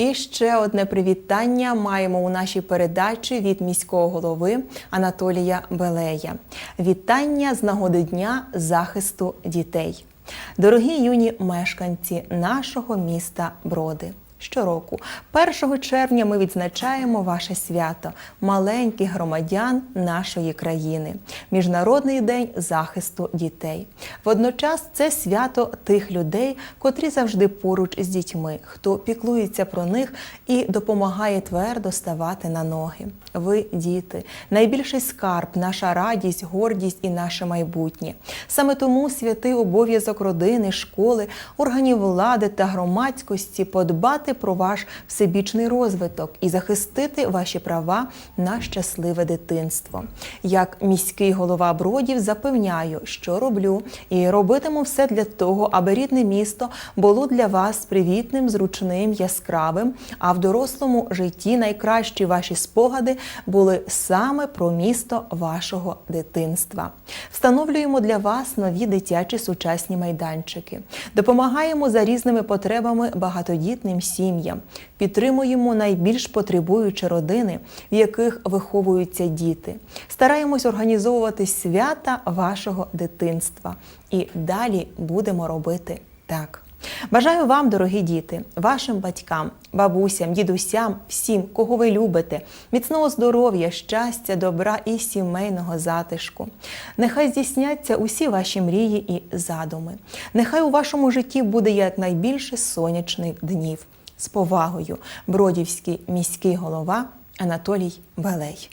І ще одне привітання маємо у нашій передачі від міського голови Анатолія Белея. Вітання з нагоди Дня захисту дітей. Дорогі юні мешканці нашого міста Броди. Щороку, 1 червня, ми відзначаємо ваше свято маленьких громадян нашої країни, Міжнародний день захисту дітей. Водночас це свято тих людей, котрі завжди поруч з дітьми, хто піклується про них і допомагає твердо ставати на ноги. Ви, діти, найбільший скарб, наша радість, гордість і наше майбутнє. Саме тому святий обов'язок родини, школи, органів влади та громадськості подбати про ваш всебічний розвиток і захистити ваші права на щасливе дитинство. Як міський голова Бродів запевняю, що роблю і робитиму все для того, аби рідне місто було для вас привітним, зручним, яскравим. А в дорослому житті найкращі ваші спогади були саме про місто вашого дитинства. Встановлюємо для вас нові дитячі сучасні майданчики, допомагаємо за різними потребами багатодітним сім'ям, підтримуємо найбільш потребуючі родини, в яких виховуються діти. Стараємось організовувати свята вашого дитинства. І далі будемо робити так. Бажаю вам, дорогі діти, вашим батькам, бабусям, дідусям, всім, кого ви любите, міцного здоров'я, щастя, добра і сімейного затишку. Нехай здійсняться усі ваші мрії і задуми. Нехай у вашому житті буде якнайбільше сонячних днів. З повагою, Бродівський міський голова Анатолій Балей.